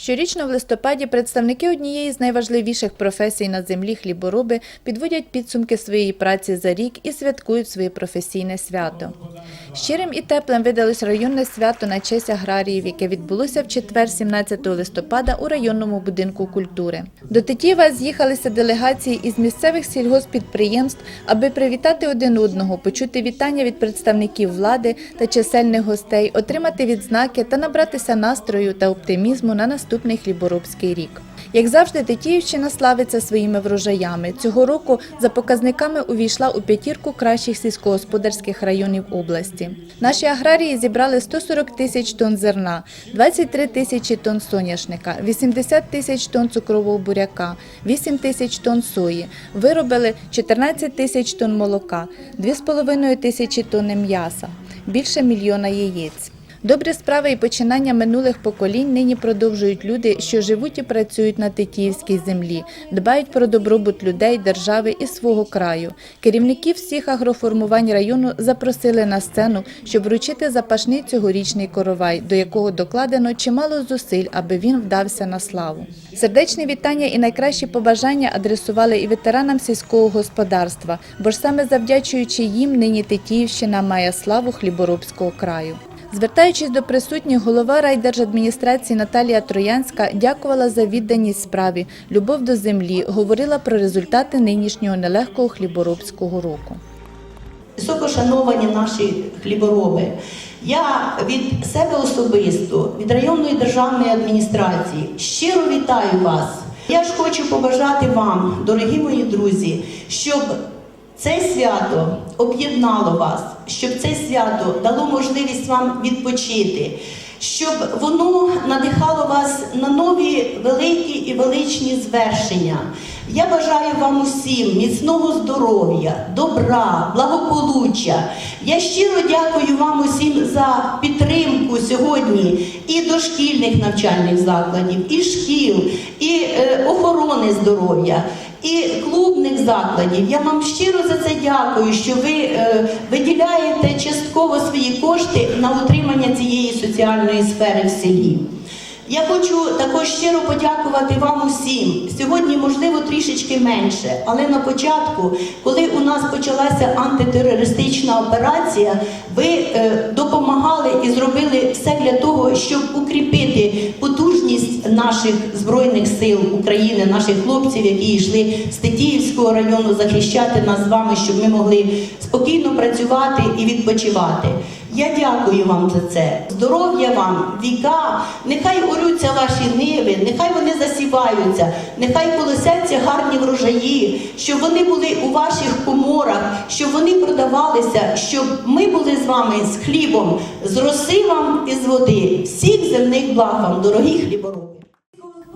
Щорічно в листопаді представники однієї з найважливіших професій на землі хлібороби підводять підсумки своєї праці за рік і святкують своє професійне свято. Щирим і теплим видалось районне свято на честь аграріїв, яке відбулося в четвер, 17 листопада у районному будинку культури. До Тетіїва з'їхалися делегації із місцевих сільгоспідприємств, аби привітати один одного, почути вітання від представників влади та чисельних гостей, отримати відзнаки та набратися настрою та оптимізму на наступний хліборобський рік. Як завжди, Тетіївщина славиться своїми врожаями. Цього року за показниками увійшла у п'ятірку кращих сільськогосподарських районів області. Наші аграрії зібрали 140 тисяч тонн зерна, 23 тисячі тонн соняшника, 80 тисяч тонн цукрового буряка, 8 тисяч тонн сої, виробили 14 тисяч тонн молока, 2,5 тисячі тонн м'яса, більше мільйона яєць. Добрі справи і починання минулих поколінь нині продовжують люди, що живуть і працюють на Тетіївській землі, дбають про добробут людей, держави і свого краю. Керівників всіх агроформувань району запросили на сцену, щоб вручити запашний цьогорічний коровай, до якого докладено чимало зусиль, аби він вдався на славу. Сердечне вітання і найкращі побажання адресували і ветеранам сільського господарства, бо ж саме завдячуючи їм нині Тетіївщина має славу хліборобського краю. Звертаючись до присутніх, голова райдержадміністрації Наталія Троянська дякувала за відданість справі, любов до землі, говорила про результати нинішнього нелегкого хліборобського року. Високошановані наші хлібороби. Я від себе особисто, від районної державної адміністрації щиро вітаю вас. Я ж хочу побажати вам, дорогі мої друзі, щоб це свято об'єднало вас, щоб це свято дало можливість вам відпочити, щоб воно надихало вас на нові великі і величні звершення. Я бажаю вам усім міцного здоров'я, добра, благополуччя. Я щиро дякую вам усім за підтримку сьогодні і дошкільних навчальних закладів, і шкіл, і е, охорони здоров'я. І клубних закладів. Я вам щиро за це дякую, що ви е, виділяєте частково свої кошти на утримання цієї соціальної сфери в селі. Я хочу також щиро подякувати вам усім. Сьогодні, можливо, трішечки менше, але на початку, коли у нас почалася антитерористична операція, ви е, допомагали і зробили все для того, щоб укріпити потужність наших збройних сил України, наших хлопців, які йшли з Тетіївського району захищати нас з вами, щоб ми могли спокійно працювати і відпочивати. Я дякую вам за це. Здоров'я вам, віка, нехай орються ваші ниви, нехай вони засіваються, нехай колосяться гарні врожаї, щоб вони були у ваших коморах, щоб вони продавалися, щоб ми були з вами з хлібом, з роси і з води. Всіх земних благ вам, дорогі хлібороби.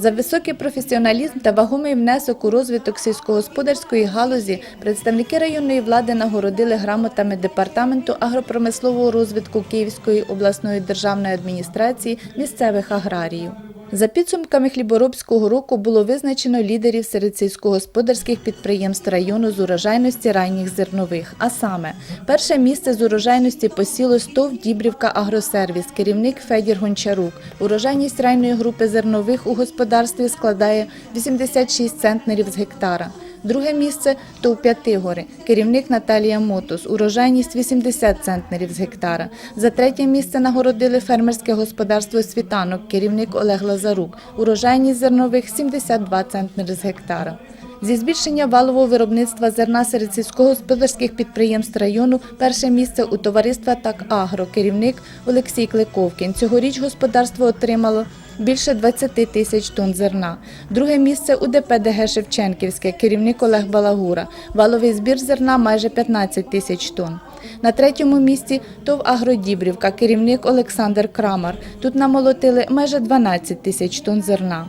За високий професіоналізм та вагомий внесок у розвиток сільськогосподарської галузі представники районної влади нагородили грамотами департаменту агропромислового розвитку Київської обласної державної адміністрації місцевих аграріїв. За підсумками хліборобського року було визначено лідерів серед сільськогосподарських підприємств району з урожайності ранніх зернових. А саме, перше місце з урожайності посіло СТОВ Дібрівка Агросервіс, керівник Федір Гончарук. Урожайність райної групи зернових у господарстві складає 86 центнерів з гектара. Друге місце ТОВ П'ятигори, керівник Наталія Мотос, урожайність 80 центнерів з гектара. За третє місце нагородили фермерське господарство Світанок, керівник Олег Лазарук, урожайність зернових 72 центнери з гектара. Зі збільшення валового виробництва зерна серед сільськогосподарських підприємств району перше місце у товариства «Так Агро», керівник Олексій Кликовкін. Цьогоріч господарство отримало більше 20 тисяч тонн зерна. Друге місце у ДПДГ Шевченківське, керівник Олег Балагура. Валовий збір зерна майже 15 тисяч тонн. На третьому місці ТОВ Агродібрівка, керівник Олександр Крамар. Тут намолотили майже 12 тисяч тонн зерна.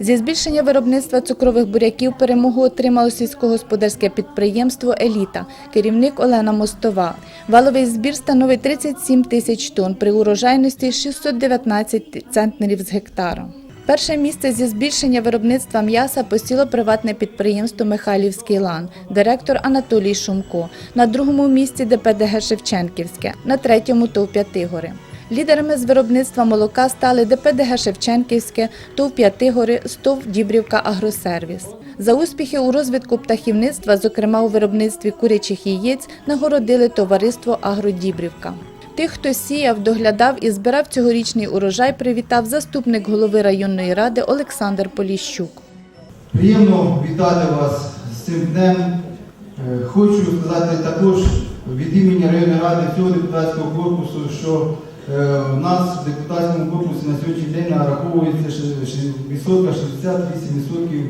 Зі збільшення виробництва цукрових буряків перемогу отримало сільськогосподарське підприємство Еліта, керівник Олена Мостова. Валовий збір становить 37 тисяч тонн при урожайності 619 центнерів з гектара. Перше місце зі збільшення виробництва м'яса посіло приватне підприємство Михайлівський лан, директор Анатолій Шумко. На другому місці ДПДГ Шевченківське, на третьому ТОВ П'ятигори. Лідерами з виробництва молока стали ДПДГ Шевченківське, ТОВ П'ятигори, СТОВ Дібрівка Агросервіс. За успіхи у розвитку птахівництва, зокрема у виробництві курячих яєць, нагородили товариство Агродібрівка. Тих, хто сіяв, доглядав і збирав цьогорічний урожай, привітав заступник голови районної ради Олександр Поліщук. Приємно вітати вас з цим днем. Е, Хочу сказати також від імені районної ради всього депутатського корпусу, що у нас в депутатському корпусі на сьогоднішній день нараховується ши- ши- відсотка 68%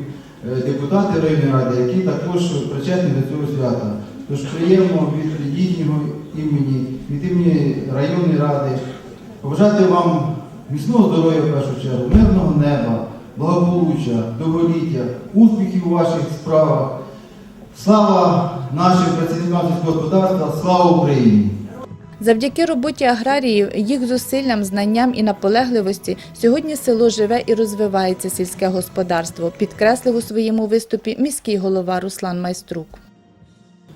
е, депутати районної ради, які також причетні до цього свята. Тож приємно від їхнього імені, від імені районної ради побажати вам міцного здоров'я в першу чергу, мирного неба, благополуччя, довголіття, успіхів у ваших справах. Слава нашим працівникам сільського господарства, слава Україні! Завдяки роботі аграріїв, їх зусиллям, знанням і наполегливості сьогодні село живе і розвивається сільське господарство, підкреслив у своєму виступі міський голова Руслан Майструк.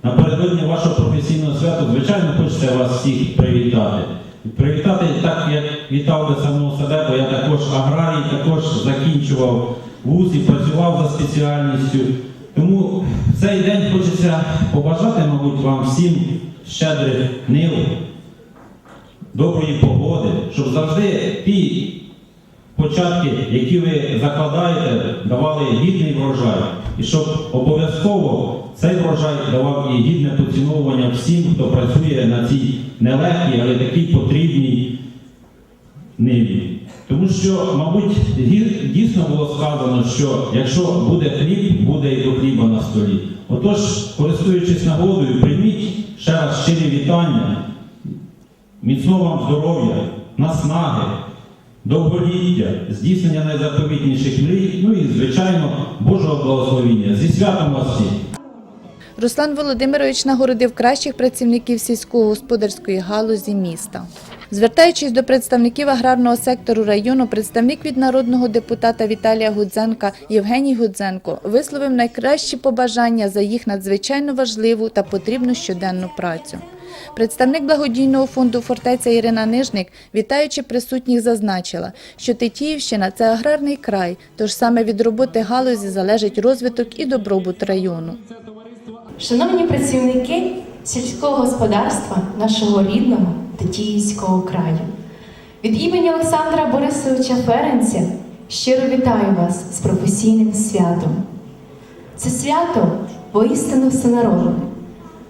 Напередодні вашого професійного свята, звичайно, хочеться вас всіх привітати. Привітати так, як вітав би самого себе, бо я також аграрій, також закінчував вуз і працював за спеціальністю. Тому в цей день хочеться побажати, мабуть, вам всім щедрих нив, доброї погоди, щоб завжди ті початки, які ви закладаєте, давали гідний врожай. І щоб обов'язково цей врожай давав і гідне поціновування всім, хто працює на цій нелегкій, але такій потрібній ниві. Тому що, мабуть, дійсно було сказано, що якщо буде хліб, буде і до хліба на столі. Отож, користуючись нагодою, прийміть ще раз щирі вітання, міцного вам здоров'я, наснаги, довголіття, здійснення найзаповітніших мрій, ну і, звичайно, Божого благословіння. Зі святом вас всіх! Руслан Володимирович нагородив кращих працівників сільськогосподарської галузі міста. Звертаючись до представників аграрного сектору району, представник від народного депутата Віталія Гудзенка Євгеній Гудзенко висловив найкращі побажання за їх надзвичайно важливу та потрібну щоденну працю. Представник благодійного фонду фортеця Ірина Нижник, вітаючи присутніх, зазначила, що Тетіївщина це аграрний край, тож саме від роботи галузі залежить розвиток і добробут району. Шановні працівники сільського господарства нашого рідного Тетіївського краю, від імені Олександра Борисовича Ференця щиро вітаю вас з професійним святом. Це свято воістину всенародне,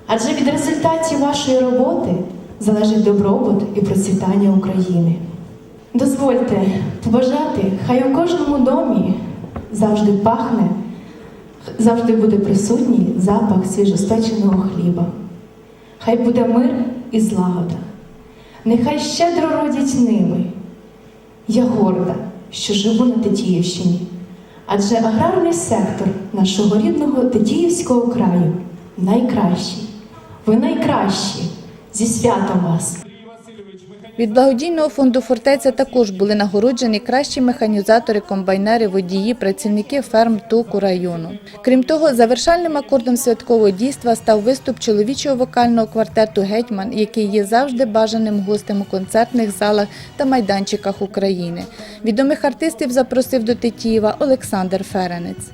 адже від результатів вашої роботи залежить добробут і процвітання України. Дозвольте побажати, хай у кожному домі завжди пахне завжди буде присутній запах свіжоспеченого хліба. Хай буде мир і злагода. Нехай щедро родять ниви. Я горда, що живу на Тетіївщині, адже аграрний сектор нашого рідного Тетіївського краю найкращий. Ви найкращі. Зі святом вас! Від благодійного фонду фортеця також були нагороджені кращі механізатори, комбайнери, водії, працівники ферм току району. Крім того, завершальним акордом святкового дійства став виступ чоловічого вокального квартету Гетьман, який є завжди бажаним гостем у концертних залах та майданчиках України. Відомих артистів запросив до Тетіїва Олександр Ференець.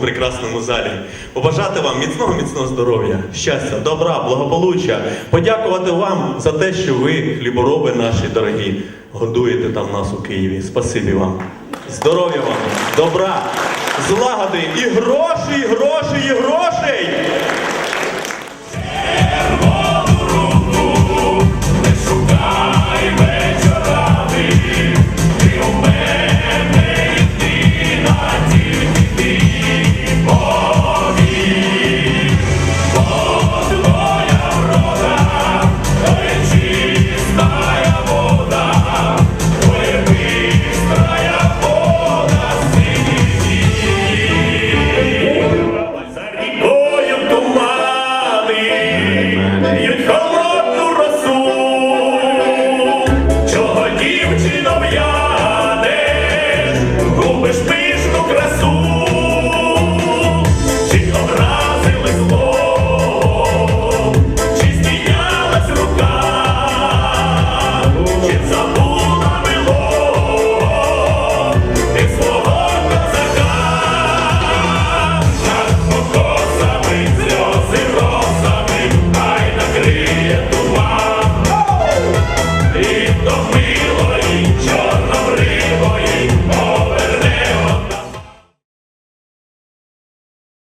Прекрасному залі. Побажати вам міцного, міцного здоров'я, щастя, добра, благополуччя. Подякувати вам за те, що ви, хлібороби наші дорогі, годуєте там нас у Києві. Спасибі вам. Здоров'я вам, добра, злагоди і грошей, і грошей, і грошей.